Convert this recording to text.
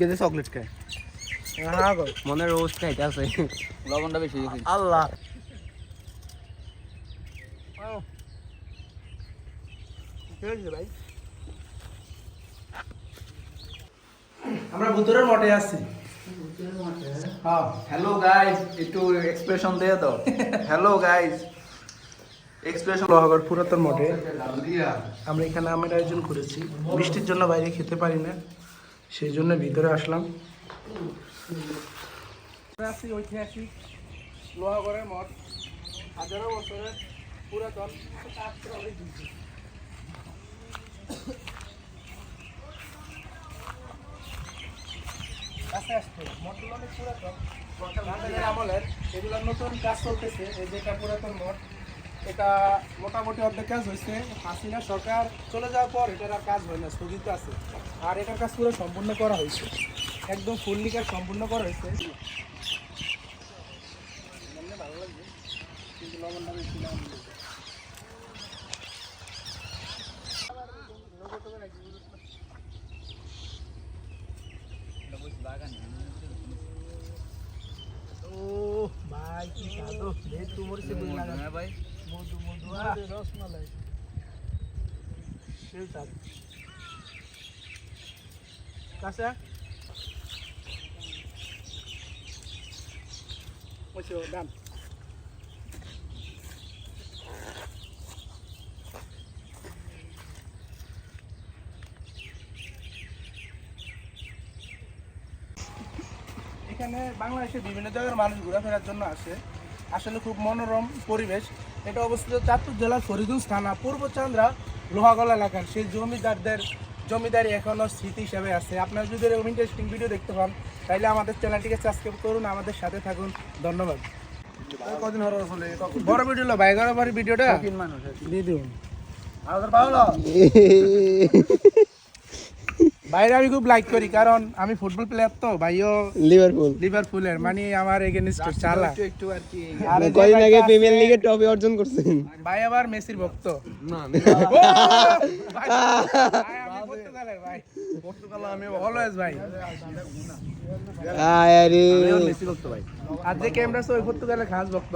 Chocolate খায়। হ্যাঁ মনে রোস্ট খাইতে আছে। লবণটা বেশি গেছে আল্লাহ। ভাই? আমরা ভুতুরের মঠে আছি। হ্যাঁ। হ্যালো গাইস একটু এক্সপ্রেশন দিয়ে দাও। হ্যালো গাইস এক্সপ্রেশন লোহাগড় পুরাতন মঠে। আমরা এখানে আমের আয়োজন করেছি। বৃষ্টির জন্য বাইরে খেতে পারি না। সেই জন্য ভিতরে আসলাম। আছি ঐতিহাসিক মঠ। পুরাতন অনেক আমলের এগুলো নতুন কাজ চলতেছে, এই যে এটা পুরাতন মঠ। এটা মোটামুটি অর্ধেক কাজ হয়েছে। হাসিনা সরকার চলে যাওয়ার পর এটার আর কাজ হয় না স্থগিত আছে। আর এটার কাজ পুরো সম্পূর্ণ করা হয়েছে। একদম ফুল্লি কাজ সম্পূর্ণ করা হয়েছে। ও ভাই কি স্বাদ রে তোমার সে বুঝ লাগা ভাই। মধু মধু রসমালাই। এখানে বাংলাদেশের বিভিন্ন জায়গার মানুষ ঘোরাফেরার জন্য আসে। আসলে খুব মনোরম পরিবেশ। এটা অবস্থিত চাঁদপুর জেলার ফরিদগঞ্জ থানা পূর্ব চান্দ্রা লোহাগলা এলাকার। সেই জমিদারদের জমিদারি এখনও স্মৃতি হিসেবে আছে। আপনারা যদি এরকম ইন্টারেস্টিং ভিডিও দেখতে পান তাহলে আমাদের চ্যানেলটিকে সাবস্ক্রাইব করুন আমাদের সাথে থাকুন। ধন্যবাদ। বড় ভিডিও ভাই বড় ভিডিওটা? দিন আমাদের পাওলো বাইরে আমি খুব লাইক করি কারণ আমি ফুটবল প্লেয়ার তো ভাইও লিভারপুল লিভারপুলের মানে আমার এগেনস্ট চালা। একটু একটু আর কি আর এই যে কদিন আগে প্রিমিয়ার লিগে ট্রফি অর্জন করছেন। ভাই আবার মেসির ভক্ত। না ভাই, ভাই, আমি পর্তুগাল আমি অলওয়েজ ভাই। আরে মেসি ভক্ত ভাই। আর ক্যামেরা ওই পর্তুগালের খাস ভক্ত।